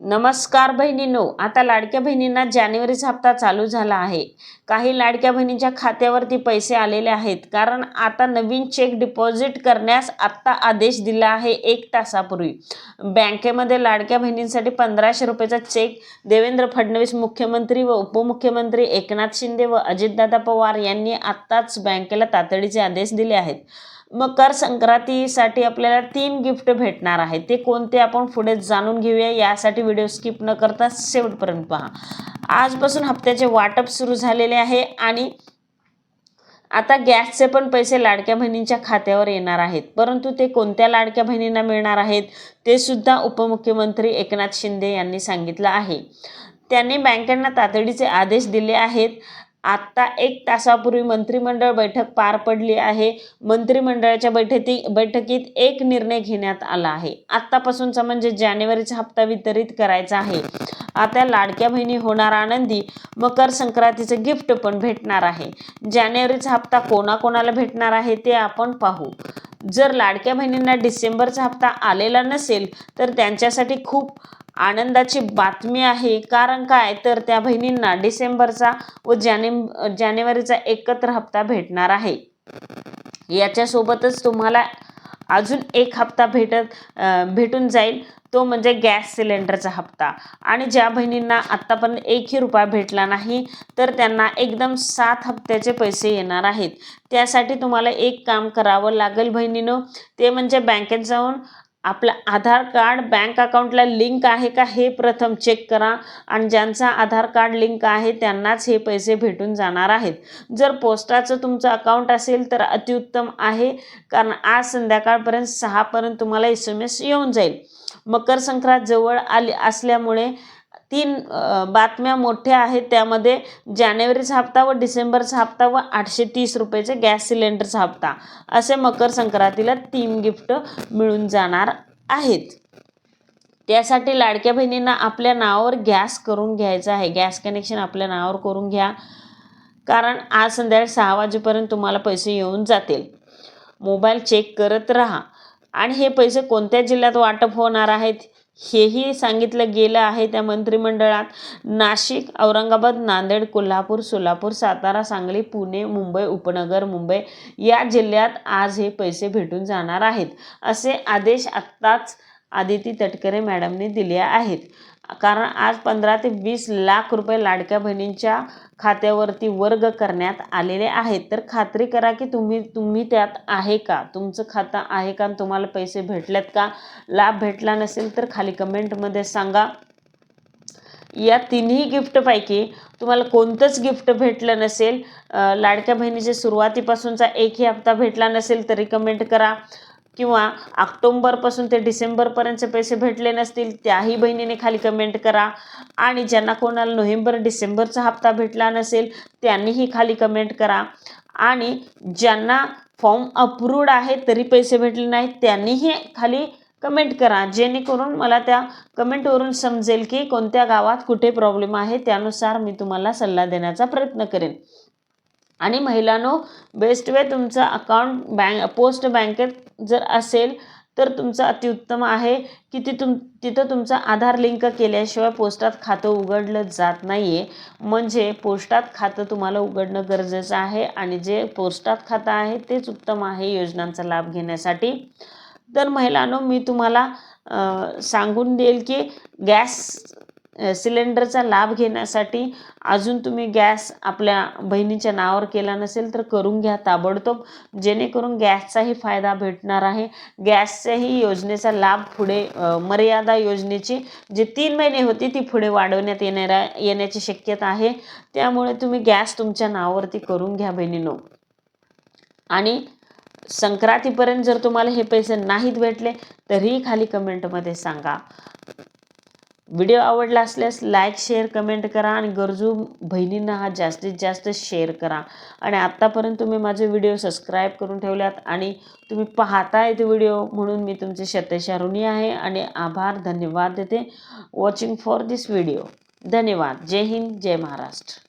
नमस्कार बहिणींनो आता लाडक्या बहिणींना जानेवारीचा हप्ता चालू झाला आहे. काही लाडक्या बहिणींच्या खात्यावरती पैसे आलेले आहेत कारण आता नवीन चेक डिपॉझिट करण्यास आत्ता आदेश दिला आहे एक तासापूर्वी. बँकेमध्ये लाडक्या बहिणींसाठी पंधराशे रुपयाचा चेक देवेंद्र फडणवीस मुख्यमंत्री व उपमुख्यमंत्री एकनाथ शिंदे व अजितदादा पवार यांनी आत्ताच बँकेला तातडीचे आदेश दिले आहेत. मकर संक्रांतीसाठी आपल्याला तीन गिफ्ट भेटणार आहे ते कोणते आपण पुढे जाणून घेऊया. यासाठी व्हिडिओ स्किप न करता शेवटपर्यंत पहा. आजपासून हप्त्याचे वाटप सुरू झालेले आहे आणि आता गॅसचे पण पैसे लाडक्या बहिणींच्या खात्यावर येणार आहेत. परंतु ते कोणत्या लाडक्या बहिणींना मिळणार आहेत ते सुद्धा उपमुख्यमंत्री एकनाथ शिंदे यांनी सांगितलं आहे. त्यांनी बँकांना तातडीचे आदेश दिले आहेत. आत्ता एक तासापूर्वी मंत्रिमंडळ बैठक पार पडली आहे. मंत्रिमंडळाच्या बैठकी बैठकीत एक निर्णय घेण्यात आला आहे. आत्तापासूनचा म्हणजे जानेवारीचा हप्ता वितरित करायचा आहे. आता लाडक्या बहिणी होणार आनंदी मकर संक्रांतीचं गिफ्ट पण भेटणार आहे. जानेवारीचा हप्ता कोणाकोणाला भेटणार आहे ते आपण पाहू. जर लाडक्या बहिणींना डिसेंबरचा हप्ता आलेला नसेल तर त्यांच्यासाठी खूप आनंदाची बातमी आहे. कारण काय? तर त्या बहिणींना डिसेंबरचा व जाने जानेवारीचा एकत्र हप्ता भेटणार आहे. याच्यासोबतच तुम्हाला अजून एक हप्ता भेटत भेटून जाईल. तो म्हणजे गॅस सिलेंडरचा हप्ता. आणि ज्या बहिणींना आत्तापर्यंत एकही रुपया भेटला नाही तर त्यांना एकदम सात हप्त्याचे पैसे येणार आहेत. त्यासाठी तुम्हाला एक काम करावं लागेल बहिणीनं. ते म्हणजे बँकेत जाऊन आपलं आधार कार्ड बँक अकाउंटला लिंक आहे का हे प्रथम चेक करा. आणि ज्यांचा आधार कार्ड लिंक आहे त्यांनाच हे पैसे भेटून जाणार आहेत. जर पोस्टाचं तुमचं अकाउंट असेल तर अतिउत्तम आहे. कारण आज संध्याकाळपर्यंत सहापर्यंत तुम्हाला एस एम एस येऊन जाईल. मकर संक्रांत जवळ आली असल्यामुळे तीन बातम्या मोठ्या आहेत. त्यामध्ये जानेवारीचा हप्ता व डिसेंबरचा हप्ता व आठशे तीस रुपयाचे गॅस सिलेंडरचा हप्ता असे मकर संक्रांतीला तीन गिफ्ट मिळून जाणार आहेत. त्यासाठी लाडक्या बहिणींना आपल्या नावावर गॅस करून घ्यायचा आहे. गॅस कनेक्शन आपल्या नावावर करून घ्या. कारण आज संध्याकाळी सहा वाजेपर्यंत तुम्हाला पैसे येऊन जातील. मोबाईल चेक करत राहा. आणि हे पैसे कोणत्या जिल्ह्यात वाटप होणार आहेत? हेही सांगितलं गेलं आहे त्या मंत्रिमंडळात. नाशिक औरंगाबाद नांदेड कोल्हापूर सोलापूर सातारा सांगली पुणे मुंबई उपनगर मुंबई या जिल्ह्यात आज हे पैसे भेटून जाणार आहेत. असे आदेश आत्ताच आदिती तटकरे मॅडमने दिले आहेत. कारण आज पंधरा ते वीस लाख रुपये लाडक्या बहिणींच्या खात्यावरती वर्ग करण्यात आलेले आहेत. तर खात्री करा की तुम्ही तुम्ही त्यात आहे का? तुमचं खातं आहे का? आणि तुम्हाला पैसे भेटलेत का? लाभ भेटला नसेल तर खाली कमेंटमध्ये सांगा. या तिन्ही गिफ्टपैकी तुम्हाला कोणतंच गिफ्ट भेटलं नसेल. लाडक्या बहिणीचे सुरुवातीपासूनचा एकही हप्ता भेटला नसेल तरी कमेंट करा. किंवा ऑक्टोंबरपासून ते डिसेंबरपर्यंतचे पैसे भेटले नसतील त्याही बहिणीने खाली कमेंट करा. आणि ज्यांना कोणाला नोव्हेंबर डिसेंबरचा हप्ता भेटला नसेल त्यांनीही खाली कमेंट करा. आणि ज्यांना फॉर्म अप्रूव्ड आहे तरी पैसे भेटले नाहीत त्यांनीही खाली कमेंट करा. जेणेकरून मला त्या कमेंटवरून समजेल की कोणत्या गावात कुठे प्रॉब्लेम आहे त्यानुसार मी तुम्हाला सल्ला देण्याचा प्रयत्न करेन. आणि महिलांनो बेस्ट वे तुमचं अकाउंट बँक पोस्ट बँकेत जर असेल तर तुमचं अतिउत्तम आहे की ती तुम तिथं तुमचं आधार लिंक केल्याशिवाय पोस्टात खातं उघडलं जात नाही आहे म्हणजे पोस्टात खातं तुम्हाला उघडणं गरजेचं आहे आणि जे पोस्टात खातं आहे तेच उत्तम आहे योजनांचा लाभ घेण्यासाठी. तर महिलांनो मी तुम्हाला सांगून देईल की गॅस सिलेंडरचा लाभ घेण्यासाठी अजून तुम्ही गॅस आपल्या बहिणीच्या नावावर केला नसेल तर करून घ्या ताबडतोब. जेणेकरून गॅसचाही फायदा भेटणार आहे. गॅसच्याही योजनेचा लाभ पुढे मर्यादा योजनेची जी तीन महिने होती ती पुढे वाढवण्यात येणाऱ्या येण्याची शक्यता आहे. त्यामुळे तुम्ही गॅस तुमच्या नावावरती करून घ्या बहिणीनो. आणि संक्रांतीपर्यंत जर तुम्हाला हे पैसे नाहीत भेटले तरीही खाली कमेंटमध्ये सांगा. व्हिडिओ आवडला असल्यास लाईक शेअर कमेंट करा आणि गरजू बहिणींना हा जास्तीत जास्त शेअर करा. आणि आत्तापर्यंत तुम्ही माझे व्हिडिओ सबस्क्राईब करून ठेवल्यात आणि तुम्ही पाहताय ते व्हिडिओ म्हणून मी तुमचे शतेशा ऋणी आहे आणि आभार धन्यवाद देते. Watching for this video. धन्यवाद. जय हिंद जय महाराष्ट्र.